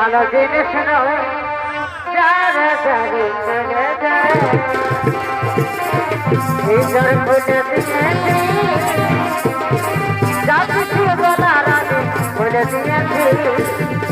ভালো জিনিস নয় যারা যাবি চলে যায় নিজের খুলে দিয়েছি যা কিছু বলার আমি বলে দিয়েছি thank you.